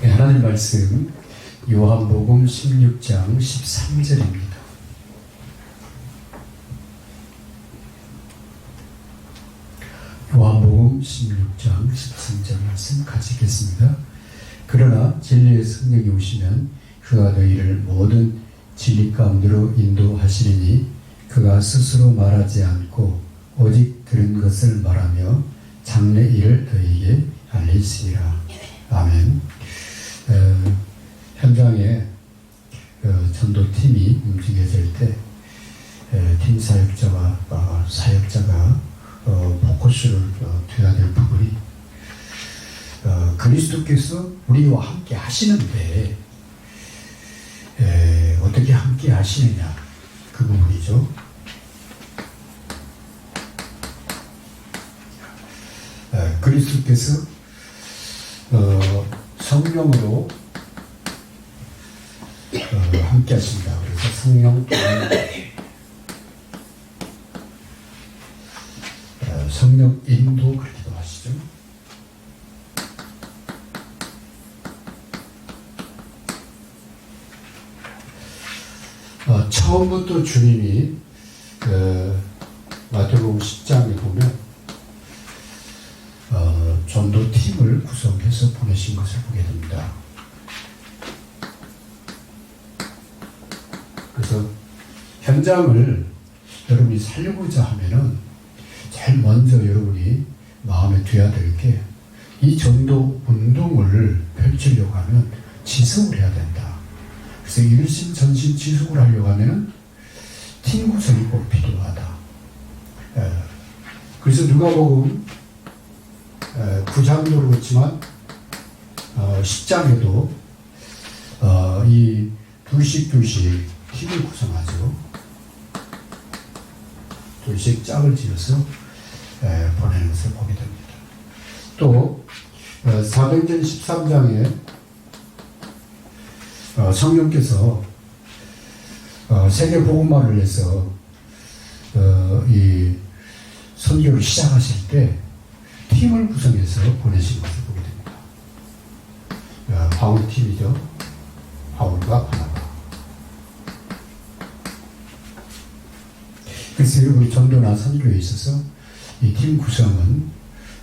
네, 하나님 말씀 요한복음 16장 13절입니다. 요한복음 16장 13절 말씀 같이 읽겠습니다. 그러나 진리의 성령이 오시면 그가 너희를 모든 진리 가운데로 인도하시리니 그가 스스로 말하지 않고 오직 들은 것을 말하며 장래 일을 너희에게 알리시리라. 아멘. 어, 현장에 어, 전도팀이 움직여질 때 에, 팀 사역자와 어, 사역자가 어, 포커스를 어, 둬야 될 부분이 어, 그리스도께서 우리와 함께 하시는데 에, 어떻게 함께 하시느냐 그 부분이죠. 에, 그리스도께서 어, 성령으로 어, 함께 하십니다. 그래서 성령 어, 성령 인도 그렇게도 하시죠. 어, 처음부터 주님이 그 마태복음 10장에 보면 어, 전도팀을 구성해서 보내신 것을 보게 됩니다. 그래서 현장을 여러분이 살려보자 하면은 제일 먼저 여러분이 마음에 둬야 될 게 이 전도 운동을 펼치려고 하면 지속을 해야 된다. 그래서 일심 전심 지속을 하려고 하면은 팀 구성이 꼭 필요하다. 에, 그래서 누가복음 9장도 그렇지만 어, 10장에도 어, 이 둘씩 둘씩 팀을 구성하죠. 둘씩 짝을 지어서 에, 보내는 것을 보게 됩니다. 또 어, 사도행전 13장에 어, 성령께서 어, 세계 복음화를 해서 어, 이 선교를 시작하실 때 팀을 구성해서 보내신 것을 보게 됩니다. 어, 바울 팀이죠. 바울과 바나바. 그래서 여러분 전도나 선교에 있어서 이 팀 구성은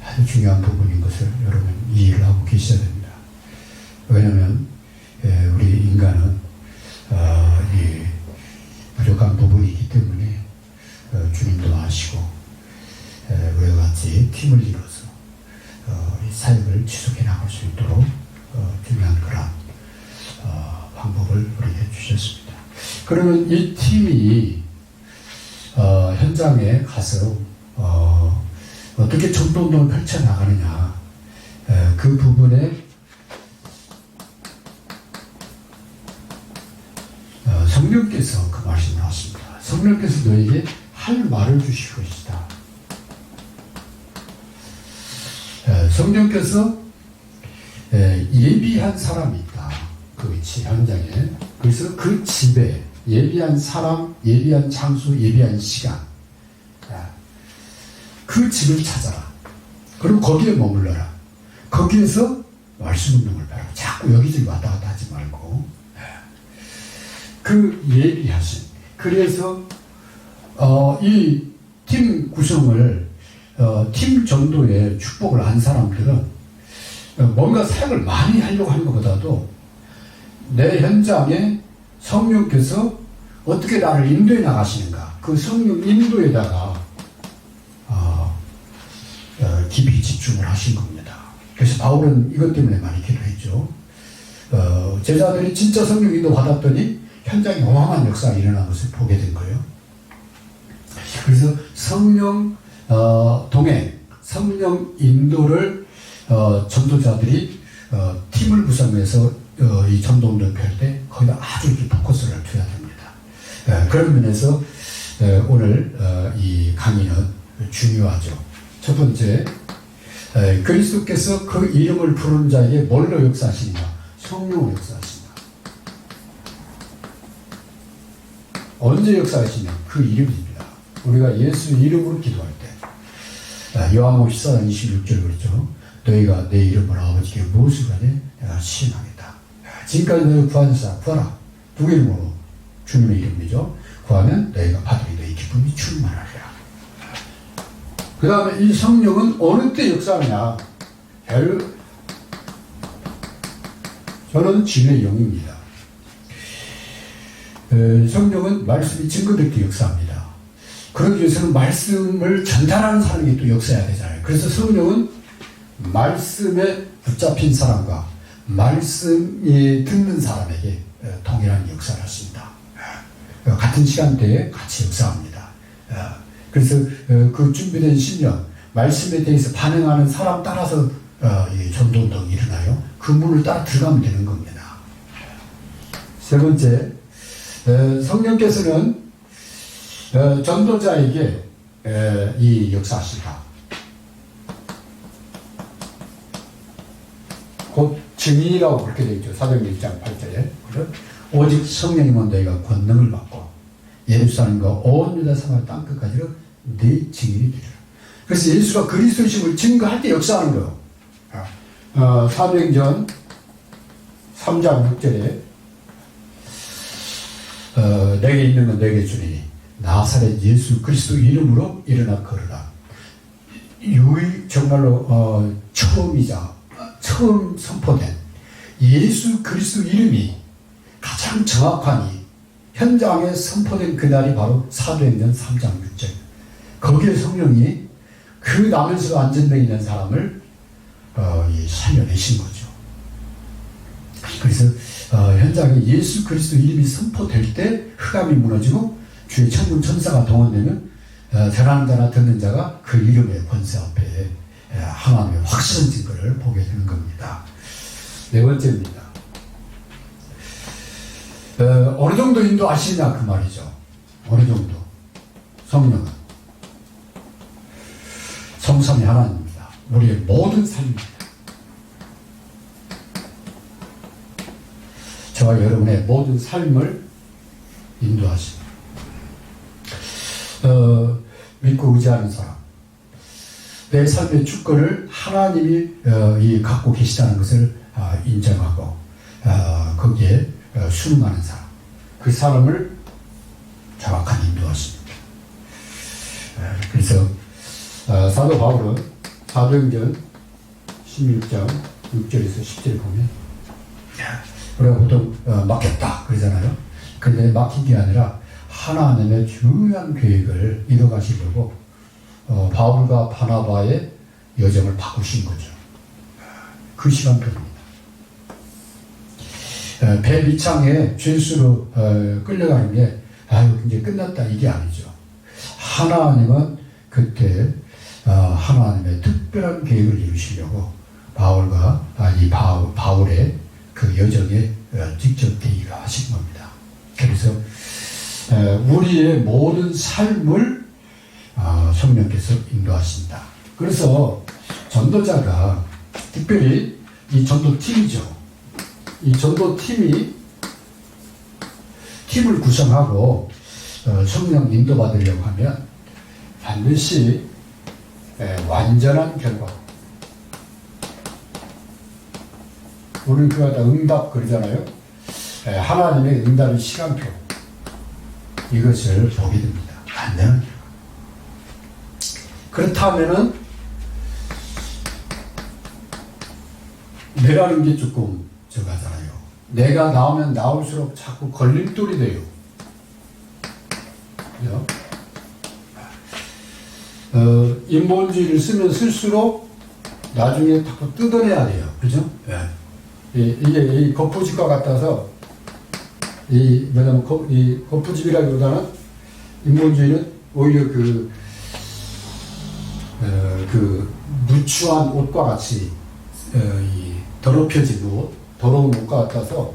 아주 중요한 부분인 것을 여러분 이해를 하고 계셔야 됩니다. 왜냐하면 에, 우리 인간은 어, 이 부족한 부분이 있기 때문에 어, 주님도 아시고 에, 우리와 같이 팀을 이뤄서 어, 이 사역을 지속해 나갈 수 있도록 어, 중요한 그런 어, 방법을 우리에게 주셨습니다. 그러면 이 팀이 어, 현장에 가서 어, 어떻게 전도운동을 펼쳐나가느냐 에, 그 부분에 어, 성령께서 그 말씀을 하십니다. 성령께서 너에게 할 말을 주실 것이다. 에, 성령께서 에, 예비한 사람이 있다. 그 위치 현장에. 그래서 그 집에 예비한 사람, 예비한 장소, 예비한 시간. 야, 그 집을 찾아라. 그리고 거기에 머물러라. 거기에서 말씀 운동을 배라. 자꾸 여기저기 왔다 갔다 하지 말고. 그 예비하신. 그래서 어, 이 팀 구성을 어, 팀 전도에 축복을 한 사람들은 어, 뭔가 사역을 많이 하려고 하는 것보다도 내 현장에 성령께서 어떻게 나를 인도해 나가시는가 그 성령 인도에다가 어, 어, 깊이 집중을 하신 겁니다. 그래서 바울은 이것 때문에 많이 기도했죠. 어, 제자들이 진짜 성령 인도 받았더니 현장에 어마어마한 역사가 일어난 것을 보게 된 거예요. 그래서 성령 어, 동행, 성령 인도를 어, 전도자들이 어, 팀을 구성해서 어, 이 전도운동을 펼때 거기다 아주 이렇게 포커스를 둬야 됩니다. 에, 그런 면에서 에, 오늘 어, 이 강의는 중요하죠. 첫 번째, 에, 그리스도께서 그 이름을 부르는 자에게 뭘로 역사하시는가? 성령으로 역사하신다. 언제 역사하시냐? 그 이름입니다. 우리가 예수 이름으로 기도할 때. 아, 요한복음 14장 26절 그렇죠. 너희가 내 이름으로 아버지께 무엇을 하되 내가 시인하겠다. 지금까지 너희 구하자 구하라. 누구 이름으로? 주님의 이름이죠. 구하면 너희가 받으리 너희 기쁨이 충만하리라. 그 다음에 이 성령은 어느 때 역사하냐? 별 저는 진의 영입니다. 에, 성령은 말씀이 증거될 때 역사합니다. 그러기 위해서는 말씀을 전달하는 사람이 또 역사해야 되잖아요. 그래서 성령은 말씀에 붙잡힌 사람과 말씀이 듣는 사람에게 에, 동일한 역사를 하십니다. 에, 같은 시간대에 같이 역사합니다. 에, 그래서 어, 그 준비된 신령, 말씀에 대해서 반응하는 사람 따라서 어, 이 전도운동이 일어나요. 그 문을 따라 들어가면 되는 겁니다. 세 번째, 에, 성령께서는 어, 전도자에게 에, 이 역사하시다. 곧 증인이라고 그렇게 되어 있죠. 사도행 1장 8절에. 오직 성령이면 너희가 권능을 받고 예루살렘과 온 유다 사마리 땅끝까지로 네 증인이 되리라. 그래서 예수가 그리스도이심을 증거할 때 역사하는 거예요. 어, 사도행전 3장 6절에 어, 내게 있는 건 내게 주니 나사렛 예수 그리스도 이름으로 일어나 걸으라. 유일 정말로 어, 처음이자 처음 선포된 예수 그리스도 이름이 가장 정확하니 현장에 선포된 그날이 바로 사도행전 3장 6절. 거기에 성령이 그 남에서 안전병 있는 사람을 어, 이 살려내신 거죠. 그래서 어, 현장에 예수 그리스도 이름이 선포될 때 흑암이 무너지고 주의 천군 천사가 동원되면 어, 전하는 자나 듣는 자가 그 이름의 권세 앞에 에, 하나님의 확실한 증거를 보게 되는 겁니다. 네 번째입니다. 어, 어느 정도 인도하시냐 그 말이죠. 어느 정도 성령은 성삼이 하나님입니다. 우리의 모든 삶입니다. 저와 여러분의 모든 삶을 인도하십니다. 어, 믿고 의지하는 사람, 내 삶의 주권을 하나님이 어, 이 갖고 계시다는 것을 아, 인정하고 아, 거기에 어, 순응하는 사람, 그 사람을 정확한 인도하십니다. 아, 그래서 어, 사도 바울은 사도행전 16장 6절에서 10절에 보면 우리가 보통 어, 막혔다 그러잖아요. 근데 막힌 게 아니라 하나님의 중요한 계획을 이뤄가시려고 어, 바울과 바나바의 여정을 바꾸신 거죠. 그 시간표입니다. 어, 배 밑창에 죄수로 어, 끌려가는 게 아유 이제 끝났다 이게 아니죠. 하나님은 그때 어, 하나님의 특별한 계획을 이루시려고 바울과 아, 이 바울, 바울의 그 여정에 어, 직접 대의를 하신 겁니다. 그래서 에, 우리의 모든 삶을 아, 성령께서 인도하신다. 그래서 전도자가 특별히 이 전도팀이죠. 이 전도팀이 팀을 구성하고 어, 성령 인도받으려고 하면 반드시 에, 완전한 결과 우리는 그거 다 응답 그러잖아요. 에, 하나님의 응답의 시간표 이것을 보게 됩니다. 안 되는 결과. 그렇다면은 내라는 게 조금 저가잖아요. 내가 나오면 나올수록 자꾸 걸림돌이 돼요. 어, 인본주의를 쓰면 쓸수록 나중에 자꾸 뜯어내야 돼요. 그죠? 예. 이, 이게 이 거푸집과 같아서 이 뭐냐면 거, 이 거푸집이라기보다는 인본주의는 오히려 그, 어, 그 누추한 옷과 같이 어, 이 더럽혀진 옷, 더러운 옷과 같아서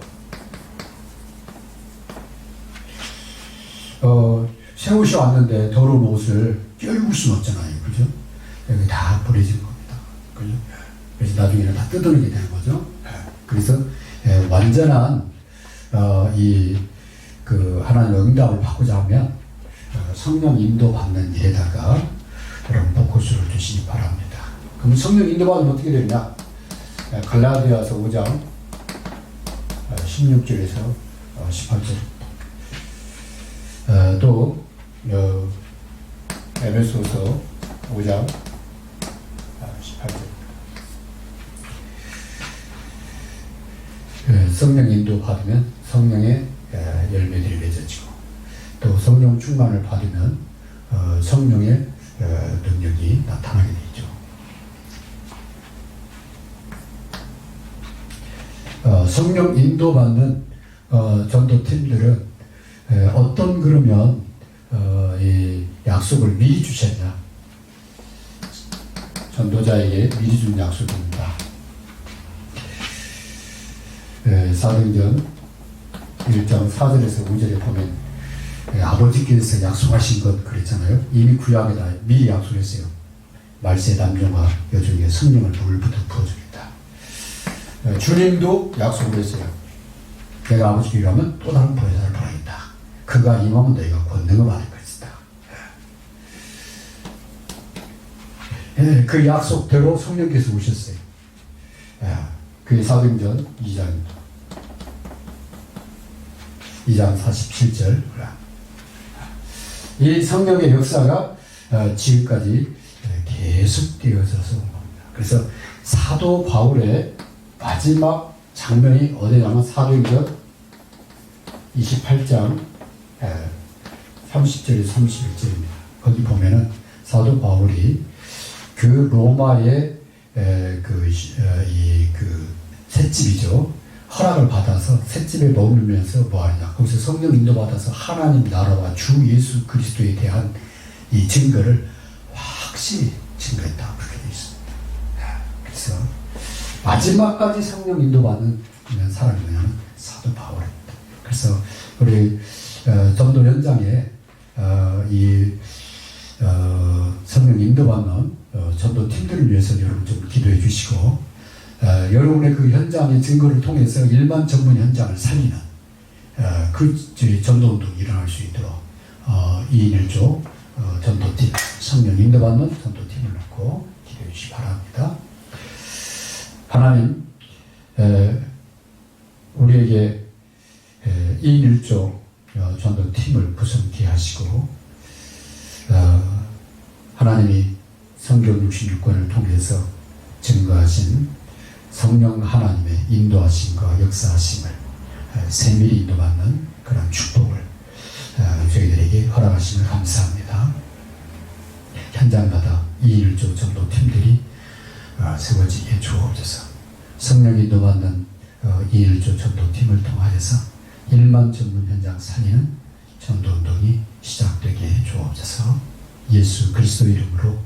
어, 새 옷이 왔는데 더러운 옷을 껴입을 수는 없잖아요. 그죠? 여기 다 버려진 겁니다. 그죠? 그래서 나중에는 다 뜯어내게 되는 거죠. 그래서 예, 완전한 어, 이그 하나님의 응답을 받고자 하면 어, 성령 인도 받는 일에다가 여러분 포커스를 두시기 바랍니다. 그럼 성령 인도 받으면 어떻게 되냐? 예, 갈라디아서 5장 16절에서 어, 18절. 어, 또 어, 에베소서 5장 18절. 예, 성령 인도 받으면 성령의 예, 열매들이 맺어지고 또 성령 충만을 받으면 어, 성령의 어, 능력이 나타나게 되죠. 어, 성령 인도받는 어, 전도팀들은 에, 어떤 그러면 어, 이 약속을 미리 주셨냐? 전도자에게 미리 준 약속입니다. 에, 사도행전 1장 4절에서 5절에 보면 에, 아버지께서 약속하신 것 그랬잖아요. 이미 구약에 다 미리 약속했어요. 말세 남녀와 여종의 성령을 물부터 부어주겠다. 에, 주님도 약속을 했어요. 내가 아버지께 가면 또 다른 보혜사를 보내겠다. 그가 임하면 너희가 권능을 받을 것이다. 예, 그 약속대로 성령께서 오셨어요. 예, 그게 사도행전 2장입니다. 2장 47절. 이 성령의 역사가 어, 지금까지 계속 되어져서 온 겁니다. 그래서 사도 바울의 마지막 장면이 어디냐면 사도행전 28장 30절에서 31절입니다. 거기 보면은 사도 바울이 그 로마의 그이그 셋집이죠. 허락을 받아서 셋집에 머물면서 뭐 하냐. 거기서 성령 인도 받아서 하나님 나라와 주 예수 그리스도에 대한 이 증거를 확실히 증거했다. 그렇게 되어 있습니다. 그래서 마지막까지 성령 인도받는 사람이 뭐냐면 사도 바울입니다. 그래서 우리 어, 전도 현장에 어, 이 어, 성령 인도받는 어, 전도 팀들을 위해서 여러분 좀 기도해 주시고 어, 여러분의 그 현장의 증거를 통해서 일반 전문 현장을 살리는 어, 그 저희 전도 운동이 일어날 수 있도록 어, 2인 1조 어, 전도팀 성령 인도받는 전도팀을 놓고 기도해 주시기 바랍니다. 하나님 에, 우리에게 에, 2인 1조 어, 전도팀을 구성케 하시고 어, 하나님이 성경 66권을 통해서 증거하신 성령 하나님의 인도하심과 역사하심을 어, 세밀히 인도받는 그런 축복을 어, 저희들에게 허락하심을 감사합니다. 현장마다 2인 1조 전도팀들이 어, 세워지게 주옵소서. 성령 인도받는 어, 2.1조 전도팀을 통하여서 1만 전문 현장 살리는 전도 운동이 시작되게 주옵소서. 예수 그리스도 이름으로